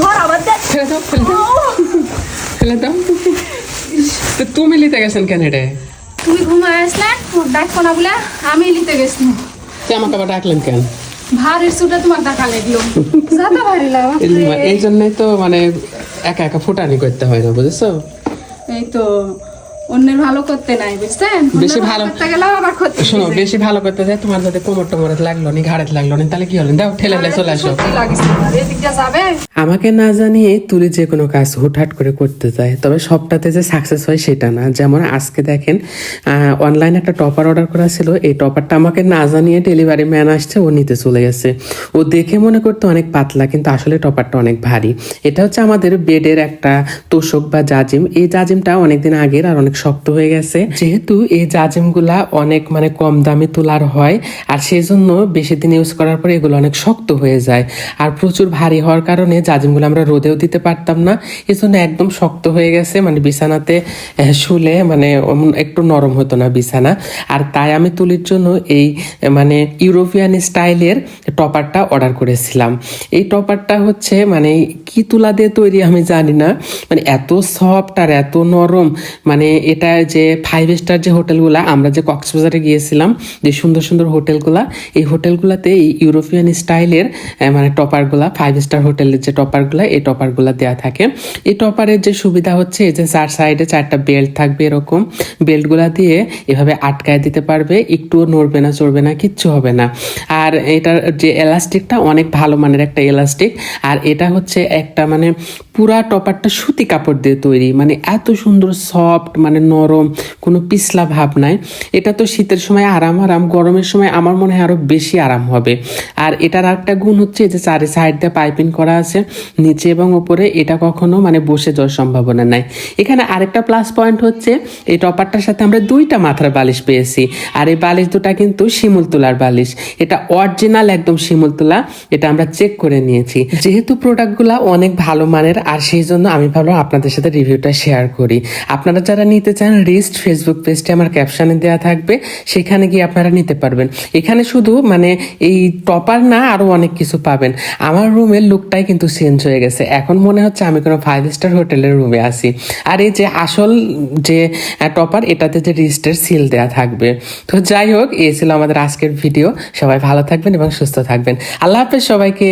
ধর আবার দেখ। ফেলে দাও ফেলে দাও। ফেলে দাও। তো তুমি নিতে গেছেন কেন রে? তুমি ঘুমায় আসলে ডাকবো না বলে আমি নিতে গেছি। তো আমাকে আবার ডাকলেন কেন? ভারী সুটা তোমার ডাকা লাগল। যাতা ভারী লাগা এই জন্যই তো মানে একা একা ফুটানি করতে হয় না বুঝেছ? এই তো অন্যের ভালো করতে নাই বুঝছেন? বেশি ভালো- করতে গেলেও আবার করতে শোনো বেশি ভালো করতে যায় তোমার যাতে কোমর টোমরে লাগল নি ঘাড়ে লাগল নি তাহলে কি হলো দাও ঠেলে ফেলে চলে আসো। আমাকে না জানিয়ে তুলি যে কোনো কাজ হুটহাট করে করতে যায় তবে সবটাতে যে সাকসেস হয় সেটা না। যেমন আজকে দেখেন অনলাইনে একটা টপার অর্ডার করা ছিল এই টপারটা আমাকে না জানিয়ে ডেলিভারি ম্যান আসছে ও নিতে চলে গেছে। ও দেখে মনে করতে অনেক পাতলা কিন্তু আসলে টপারটা অনেক ভারী। এটা হচ্ছে আমাদের বেডের একটা তোষক বা জাজিম। এই জাজিমটা অনেকদিন আগের আর অনেক শক্ত হয়ে গেছে। যেহেতু এই জাজিমগুলা অনেক মানে কম দামে তোলার হয়, আর সেই জন্য বেশি দিন ইউজ করার পরে এগুলো অনেক শক্ত হয়ে যায়। আর প্রচুর ভারী হওয়ার কারণে জাজিমগুলো আমরা রোদেও দিতে পারতাম না। এই জন্য একদম শক্ত হয়ে গেছে মানে বিছানাতে শুলে মানে একটু নরম হতো না বিছানা। আর তাই আমি তুলির জন্য এই মানে ইউরোপিয়ান স্টাইলের টপারটা অর্ডার করেছিলাম। এই টপারটা হচ্ছে মানে কি তুলা দিয়ে তৈরি আমি জানি না। মানে এত সফট আর এত নরম মানে এটা যে ফাইভ স্টার যে হোটেলগুলা, আমরা যে কক্সবাজারে গিয়েছিলাম, যে সুন্দর সুন্দর হোটেলগুলা, এই হোটেলগুলাতে এই ইউরোপিয়ান স্টাইলের মানে টপারগুলা ফাইভ স্টার হোটেলের যে টপারগুলা, এই টপারগুলা দেওয়া থাকে। এই টপারের যে সুবিধা হচ্ছে, এই যে চার সাইডে চারটা বেল্ট থাকবে এরকম। বেল্টগুলা দিয়ে এভাবে আটকায় দিতে পারবে, একটুও নড়বে না, চড়বে না, কিচ্ছু হবে না। আর এটার যে এলাস্টিকটা অনেক ভালো মানের একটা এলাস্টিক আর এটা হচ্ছে একটা মানে পুরা টপারটা সুতি কাপড় দিয়ে তৈরি। মানে এত সুন্দর সফট মানে নরম, কোনো পিছলা ভাব নাই। এটা তো শীতের সময় আরাম আরাম, গরমের সময় আমার মনে হয় আরও বেশি আরাম হবে। আর এটার আরেকটা গুণ হচ্ছে যে চারি সাইড দিয়ে পাইপিং করা আছে, নিচে এবং উপরে, এটা কখনো মানে বসে যাওয়ার সম্ভাবনা নাই। এখানে আরেকটা প্লাস পয়েন্ট হচ্ছে, এই টপারটার সাথে আমরা দুইটা মাথার বালিশ পেয়েছি। আর এই বালিশ দুটা কিন্তু শিমুল তোলার বালিশ। এটা অরিজিনাল একদম শিমুল তোলা, এটা আমরা চেক করে নিয়েছি। যেহেতু প্রোডাক্টগুলো অনেক ভালো মানের, আর সেই জন্য আমি ভাবলাম আপনাদের সাথে রিভিউটা শেয়ার করি। আপনারা যারা নিতে চান রিস্ট ফেসবুক পেজটি আমার ক্যাপশনে দেওয়া থাকবে, সেখানে গিয়ে আপনারা নিতে পারবেন। এখানে শুধু মানে এই টপার না, আরও অনেক কিছু পাবেন। আমার রুমের লুকটাই কিন্তু চেঞ্জ হয়ে গেছে। এখন মনে হচ্ছে আমি কোনো ফাইভ স্টার হোটেলের রুমে আছি। আর এই যে আসল যে টপার এটাতে যে রিস্টের সিল দেওয়া থাকবে। তো যাই হোক, এই ছিল আমাদের আজকের ভিডিও সবাই ভালো থাকবেন এবং সুস্থ থাকবেন। আল্লাহ হাফেজ সবাইকে।